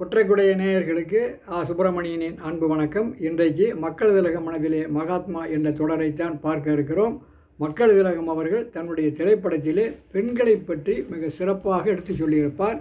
குற்றைக்குடைய நேயர்களுக்கு ஆ சுப்பிரமணியனின் அன்பு வணக்கம். இன்றைக்கு மக்கள் திலகம் மனதிலே மகாத்மா என்ற தொடரைத்தான் பார்க்க இருக்கிறோம். மக்கள் திலகம் அவர்கள் தன்னுடைய திரைப்படத்திலே பெண்களை பற்றி மிக சிறப்பாக எடுத்து சொல்லியிருப்பார்.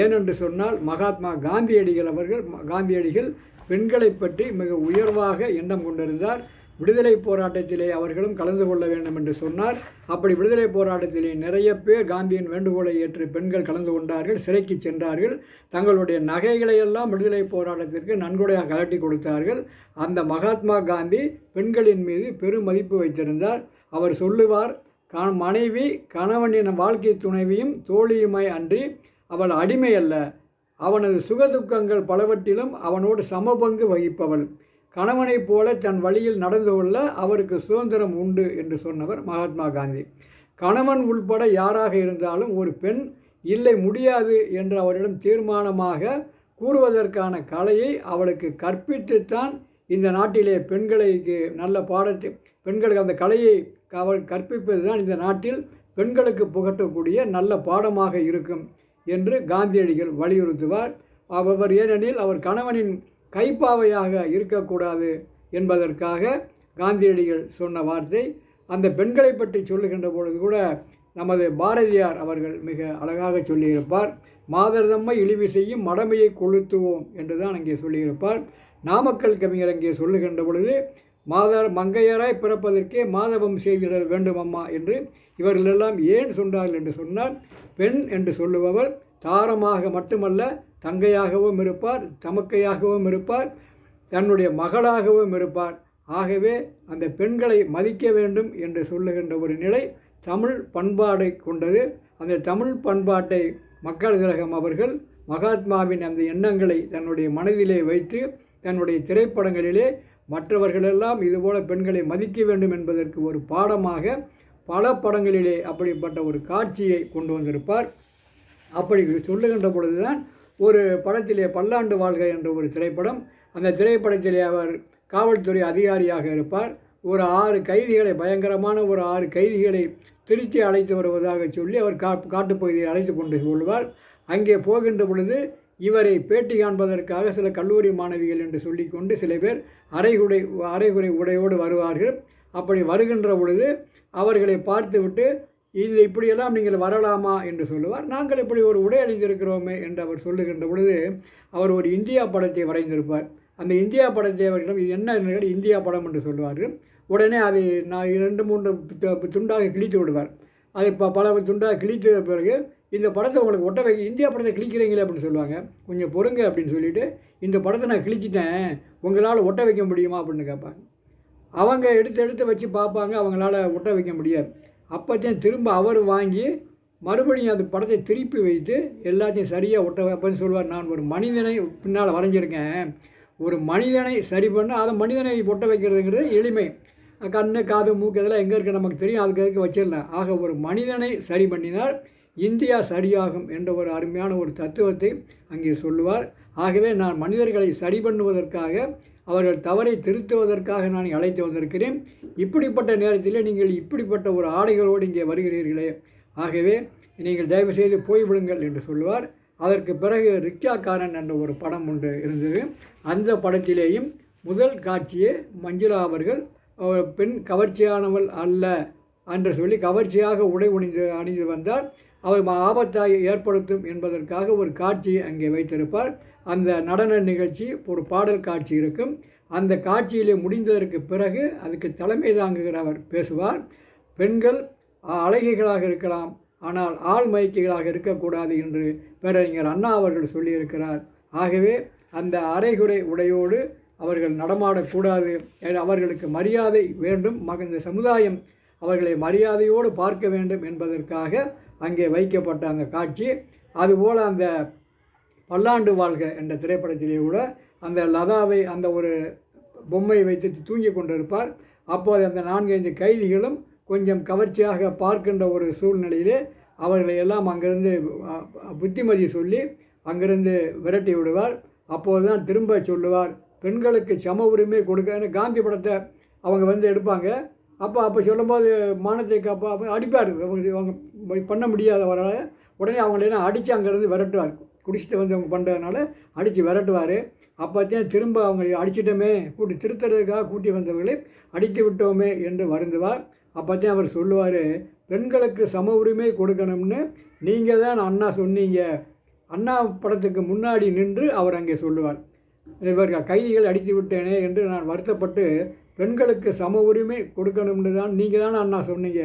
ஏனென்று சொன்னால் மகாத்மா காந்தியடிகள் அவர்கள் காந்தியடிகள் பெண்களை பற்றி மிக உயர்வாக எண்ணம் கொண்டிருந்தார். விடுதலை போராட்டத்திலே அவர்களும் கலந்து கொள்ள வேண்டும் என்று சொன்னார். அப்படி விடுதலை போராட்டத்திலே நிறைய பேர் காந்தியின் வேண்டுகோளை ஏற்று பெண்கள் கலந்து கொண்டார்கள் சிறைக்கு சென்றார்கள். தங்களுடைய நகைகளை எல்லாம் விடுதலை போராட்டத்திற்கு நன்கொடையாக கலட்டி கொடுத்தார்கள். அந்த மகாத்மா காந்தி பெண்களின் மீது பெரும் மதிப்பு வைத்திருந்தார். அவர் சொல்லுவார் க மனைவி கணவனின் வாழ்க்கை துணைவியும் தோழியுமாய் அன்றி அவள் அடிமை அல்ல அவனது சுகதுக்கங்கள் பலவற்றிலும் அவனோடு சமபங்கு வகிப்பவள். கணவனைப் போல தன் வழியில் நடந்து கொள்ள அவருக்கு சுதந்திரம் உண்டு என்று சொன்னவர் மகாத்மா காந்தி. கணவன் உள்பட யாராக இருந்தாலும் ஒரு பெண் இல்லை முடியாது என்று அவரிடம் தீர்மானமாக கூறுவதற்கான கலையை அவளுக்கு கற்பித்துத்தான் இந்த நாட்டிலே பெண்களுக்கு நல்ல பாடத்தை பெண்களுக்கு அந்த கலையை அவள் கற்பிப்பது தான் இந்த நாட்டில் பெண்களுக்கு புகட்டக்கூடிய நல்ல பாடமாக இருக்கும் என்று காந்தியடிகள் வலியுறுத்துவார். அவர் ஏனெனில் அவர் கணவனின் கைப்பாவையாக இருக்கக்கூடாது என்பதற்காக காந்தியடிகள் சொன்ன வார்த்தை. அந்த பெண்களை பற்றி சொல்லுகின்ற பொழுது கூட நமது பாரதியார் அவர்கள் மிக அழகாக சொல்லியிருப்பார். மாதர்தம்மை இழிவு செய்யும் மடமையை கொளுத்துவோம் என்று தான் அங்கே சொல்லியிருப்பார். நாமக்கல் கவிஞர் அங்கே சொல்லுகின்ற பொழுது மாதர் மங்கையராய் பிறப்பதற்கே மாதவம் செய்திடல் வேண்டும் அம்மா என்று இவர்களெல்லாம் ஏன் சொன்னார்கள் என்று சொன்னால் பெண் என்று சொல்லுபவர் தாரமாக மட்டுமல்ல தங்கையாகவும் இருப்பார் தமக்கையாகவும் இருப்பார் தன்னுடைய மகளாகவும் இருப்பார். ஆகவே அந்த பெண்களை மதிக்க வேண்டும் என்று சொல்லுகின்ற ஒரு நிலை தமிழ் பண்பாடை கொண்டது. அந்த தமிழ் பண்பாட்டை மக்கள் திலகம் அவர்கள் மகாத்மாவின் அந்த எண்ணங்களை தன்னுடைய மனதிலே வைத்து தன்னுடைய திரைப்படங்களிலே மற்றவர்களெல்லாம் இதுபோல பெண்களை மதிக்க வேண்டும் என்பதற்கு ஒரு பாடமாக பல படங்களிலே அப்படிப்பட்ட ஒரு காட்சியை கொண்டு வந்திருப்பார். அப்படி சொல்லுகின்ற பொழுதுதான் ஒரு படத்திலே பல்லாண்டு வாழ்க என்ற ஒரு திரைப்படம். அந்த திரைப்படத்திலே அவர் காவல்துறை அதிகாரியாக இருப்பார். ஒரு ஆறு கைதிகளை பயங்கரமான ஒரு ஆறு கைதிகளை திருச்சி அழைத்து வருவதாக சொல்லி அவர் கா காட்டுப்பகுதியை அழைத்து கொண்டு சொல்வார். அங்கே போகின்ற பொழுது இவரை பேட்டி காண்பதற்காக சில கல்லூரி மாணவிகள் என்று சொல்லிக்கொண்டு சில பேர் அரைகுடை அரைகுறை உடையோடு வருவார்கள். அப்படி வருகின்ற பொழுது அவர்களை பார்த்துவிட்டு இது இப்படியெல்லாம் நீங்கள் வரலாமா என்று சொல்லுவார். நாங்கள் இப்படி ஒரு உடை அணிந்திருக்கிறோமே என்று அவர் சொல்லுகின்ற பொழுது அவர் ஒரு இந்தியா படத்தை வரைந்திருப்பார். அந்த இந்தியா படத்தை அவர்களிடம் இது என்ன என்று இந்தியா படம் என்று சொல்லுவார்கள். உடனே அதை நான் இரண்டு மூன்று துண்டாக கிழித்து விடுவார். அதை ப பல துண்டாக கிழித்த பிறகு இந்த படத்தை உங்களுக்கு ஒட்ட வைக்க இந்தியா படத்தை கிழிக்கிறீங்களே அப்படின்னு சொல்லுவாங்க. கொஞ்சம் பொறுங்க அப்படின்னு சொல்லிவிட்டு இந்த படத்தை நான் கிழிச்சிட்டேன் உங்களால் ஒட்ட வைக்க முடியுமா அப்படின்னு கேட்பாங்க. அவங்க எடுத்து எடுத்து வச்சு பார்ப்பாங்க அவங்களால ஒட்ட வைக்க முடியாது. அப்போத்தையும் திரும்ப அவர் வாங்கி மறுபடியும் அந்த படத்தை திருப்பி வைத்து எல்லாத்தையும் சரியாக ஒட்ட வைப்பேன்னு சொல்லுவார் நான் ஒரு மனிதனை பின்னால் வரைஞ்சிருக்கேன். ஒரு மனிதனை சரி பண்ண அதை மனிதனை ஒட்ட வைக்கிறதுங்கிறது எளிமை. கண்ணு காது மூக்கு இதெல்லாம் எங்கே இருக்குது நமக்கு தெரியும் அதுக்கு அதுக்கு வச்சிடலாம். ஆக ஒரு மனிதனை சரி பண்ணினால் இந்தியா சரியாகும் என்ற ஒரு அருமையான ஒரு தத்துவத்தை அங்கே சொல்லுவார். ஆகவே நான் மனிதர்களை சரி பண்ணுவதற்காக அவர்கள் தவறை திருத்துவதற்காக நான் அழைத்து வந்திருக்கிறேன். இப்படிப்பட்ட நேரத்தில் நீங்கள் இப்படிப்பட்ட ஒரு ஆடைகளோடு இங்கே வருகிறீர்களே. ஆகவே நீங்கள் தயவு செய்து போய்விடுங்கள் என்று சொல்லுவார். அதற்கு பிறகு ரிக்ஷாக்காரன் என்ற ஒரு படம் ஒன்று இருந்தது. அந்த படத்திலேயும் முதல் காட்சியே மஞ்சுளா அவர்கள் பெண் கவர்ச்சியானவள் அல்ல என்று சொல்லி கவர்ச்சியாக உடை உணிந்து அணிந்து வந்தால் அவர் ஆபத்தாய் ஏற்படுத்தும் என்பதற்காக ஒரு காட்சியை அங்கே வைத்திருப்பார். அந்த நடன நிகழ்ச்சி ஒரு பாடல் காட்சி இருக்கும். அந்த காட்சியிலே முடிந்ததற்கு பிறகு அதுக்கு தலைமை தாங்குகிறவர் பேசுவார். பெண்கள் அழகிகளாக இருக்கலாம் ஆனால் ஆள் மயக்கிகளாக இருக்கக்கூடாது என்று பேரறிஞர் அண்ணா அவர்கள் சொல்லியிருக்கிறார். ஆகவே அந்த அரைகுறை உடையோடு அவர்கள் நடமாடக்கூடாது. அவர்களுக்கு மரியாதை வேண்டும். மக இந்த சமுதாயம் அவர்களை மரியாதையோடு பார்க்க வேண்டும் என்பதற்காக அங்கே வைக்கப்பட்ட அந்த காட்சி. அதுபோல் அந்த பல்லாண்டு வாழ்க என்ற திரைப்படத்திலே கூட அந்த லதாவை அந்த ஒரு பொம்மை வைத்து தூங்கி கொண்டிருப்பார். அப்போது அந்த நான்கைந்து கைதிகளும் கொஞ்சம் கவர்ச்சியாக பார்க்கின்ற ஒரு சூழ்நிலையிலே அவர்களை எல்லாம் அங்கிருந்து புத்திமதி சொல்லி அங்கிருந்து விரட்டி விடுவார். அப்போது தான் திரும்ப சொல்லுவார் பெண்களுக்கு சம உரிமை கொடுக்க காந்தி படத்தை அவங்க வந்து எடுப்பாங்க. அப்போ அப்போ சொல்லும்போது மானத்தை காப்பா அப்போ அடிப்பார். அவங்க அவங்க பண்ண முடியாதவரால் உடனே அவங்களெல்லாம் அடித்து அங்கேருந்து விரட்டுவார். குடிச்சிட்டு வந்தவங்க பண்ணுறதுனால அடித்து விரட்டுவார். அப்போத்தையும் திரும்ப அவங்களை அடிச்சிட்டோமே கூட்டி திருத்துறதுக்காக கூட்டி வந்தவர்களை அடித்து விட்டோமே என்று வருந்துவார். அப்போத்தையும் அவர் சொல்லுவார் பெண்களுக்கு சம உரிமை கொடுக்கணும்னு நீங்கள் தான் அண்ணா சொன்னீங்க. அண்ணா படத்துக்கு முன்னாடி நின்று அவர் அங்கே சொல்லுவார். இவர் கைதிகள் அடித்து விட்டேனே என்று நான் வருத்தப்பட்டு பெண்களுக்கு சம உரிமை கொடுக்கணும்னு தான் நீங்கள் தானே அண்ணா சொன்னீங்க.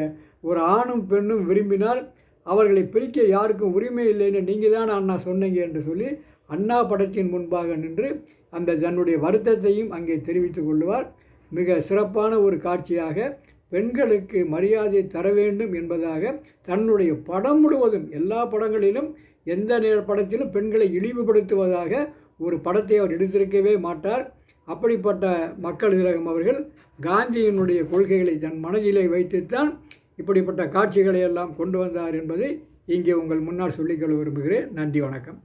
ஒரு ஆணும் பெண்ணும் விரும்பினால் அவர்களை பிரிக்க யாருக்கும் உரிமை இல்லைன்னு நீங்கள் தானே அண்ணா சொன்னீங்க என்று சொல்லி அண்ணா படத்தின் முன்பாக நின்று அந்த தன்னுடைய வருத்தத்தையும் அங்கே தெரிவித்து கொள்வார் மிக சிறப்பான ஒரு காட்சியாக பெண்களுக்கு மரியாதை தர வேண்டும் என்பதாக தன்னுடைய படம் முழுவதும் எல்லா படங்களிலும் எந்த நேர படத்திலும் பெண்களை இழிவுபடுத்துவதாக ஒரு படத்தை அவர் எடுத்திருக்கவே மாட்டார். அப்படிப்பட்ட மக்கள் திலகம் அவர்கள் காந்தியினுடைய கொள்கைகளை தன் மனதிலே வைத்துத்தான் இப்படிப்பட்ட காட்சிகளை எல்லாம் கொண்டு வந்தார் என்பதை இங்கே உங்கள் முன்னால் சொல்லிக்கொள்ள விரும்புகிறேன். நன்றி வணக்கம்.